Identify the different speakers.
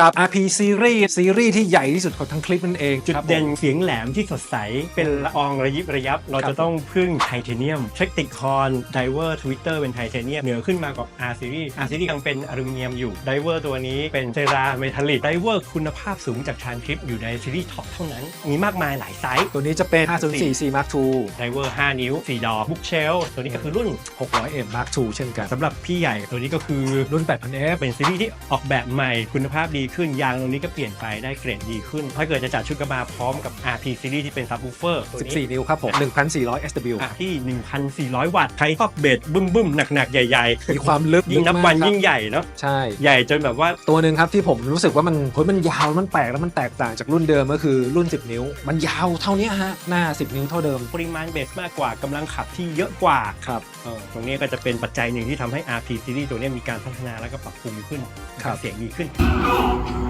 Speaker 1: กับ RP Series ซีรีส์ที่ใหญ่ที่สุดของทั้งคลิปนั่นเอง
Speaker 2: จุด
Speaker 1: ครับผม
Speaker 2: เด่นเสียงแหลมที่สดใส เป็นละอองระยิบระยับ เรา
Speaker 1: ครับ
Speaker 2: จะต้องพึ่งไทเทเนียมเทคติคอนไดเวอร์ทวิตเตอร์เป็นไทเทเนียมเหนือขึ้นมากับ R series R series ยังเป็นอลูมิเนียมอยู่ไดเวอร์ตัวนี้เป็นเซราเมทัลลิกไดเวอร์คุณภาพสูงจากชานคลิปอยู่ในซีรีส์ท็อปเท่านั้น มีมากมายหลายไซส์
Speaker 1: ตัวนี้จะเป็น 504 C Mark II
Speaker 2: ไดเวอร์5นิ้ว4ดอกบุ๊กเชลตัวนี้ก็คือรุ่น
Speaker 1: 600M Mark II เช่นกัน
Speaker 2: สำหรับพี่ใหญ่ตัวนี้ก็คือ
Speaker 1: รุ่น 8,000F
Speaker 2: เป็นซีรีส์ที่ออกแบบใหม่คุณภาพดีขึ้นยางตรงนี้ก็เปลี่ยนไปได้เกรดดีขึ้น ถ้าเกิดจะจัดชุดกระบะพร้อมกับ RP ซีรีส์ที่เป็นซับวูเฟอร์ตัวนี้
Speaker 1: 14 นิ้วครับผม 1,400 SW
Speaker 2: อะที่ 1,400 วัตต์ใครชอบเบสบึ้มบึ้มๆหนักๆ ใหญ่
Speaker 1: มีความลึก
Speaker 2: ๆยิ่งนับ
Speaker 1: ลึก
Speaker 2: วัน
Speaker 1: มากครับ
Speaker 2: ยิ่งใหญ่เนาะ
Speaker 1: ใช่
Speaker 2: ใหญ่จนแบบว่า
Speaker 1: ตัวหนึ่งครับที่ผมรู้สึกว่ามันเฮ้ยมันยาวมันแปลกแล้วมันแตกต่างจากรุ่นเดิมก็คือรุ่น 10 นิ้ว มันยาวเท่านี้ฮะหน้า 10 นิ้วเท่าเดิม
Speaker 2: ปริมาณเบสมากกว่ากำลังขับที่เยอะกว่า
Speaker 1: ครับ
Speaker 2: เออตรงนี้ก็จะเป็นปัจจัยหนึ่งที่ทำให้ RP ซีรีส์ตัวเนี้ยมีการพัฒนาแล้วก็ปรับปรุงขึ้น
Speaker 1: ครับ
Speaker 2: เสียงดีขึ้น Thank you.